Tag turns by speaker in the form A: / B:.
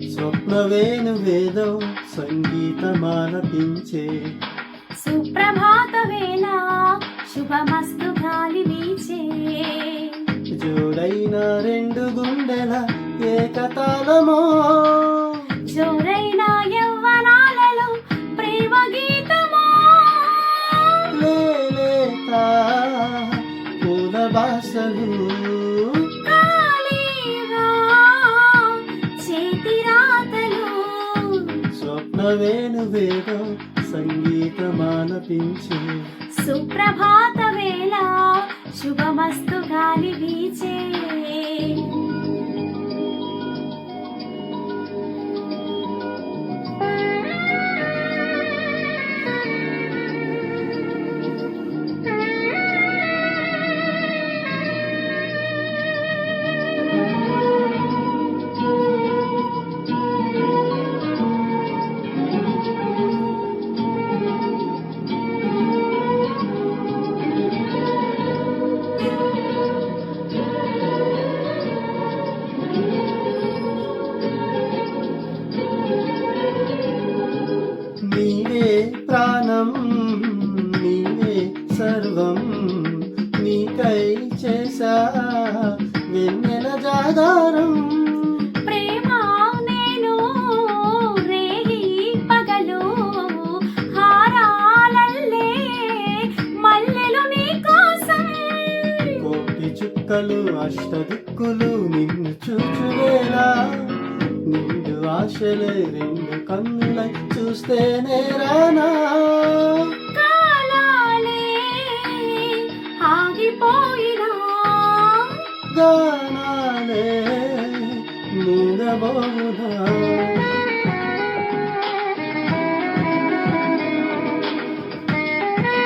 A: స్వప్నవేను వేదం సంగీతమాలపించే.
B: సుప్రభాత వేళ శుభమస్తు గాలి వీచే.
A: జోడైన రెండు గుండెల ఏకతాళమో.
B: జోరైన యవ్వనాలలో ప్రేమ గీతమో
A: లేలేత పూల బాసలు. స్వప్నవేను వేదం సంగీతమాలపించే.
B: సుప్రభాత వేళ
A: నీవే ప్రాణం నీవే సర్వం నీకై చేసా వెన్నెల జాగారం.
B: ప్రేమ నేను రేగి పగలు హారాలల్లే మల్లెలు నీ కోసం.
A: కోటి చుక్కలు అష్టదిక్కులు నిన్ను చూచువేలా నిండు ఆశలే రెండు కన్నులై చూస్తేనే రానా గానాలే మూగబోనా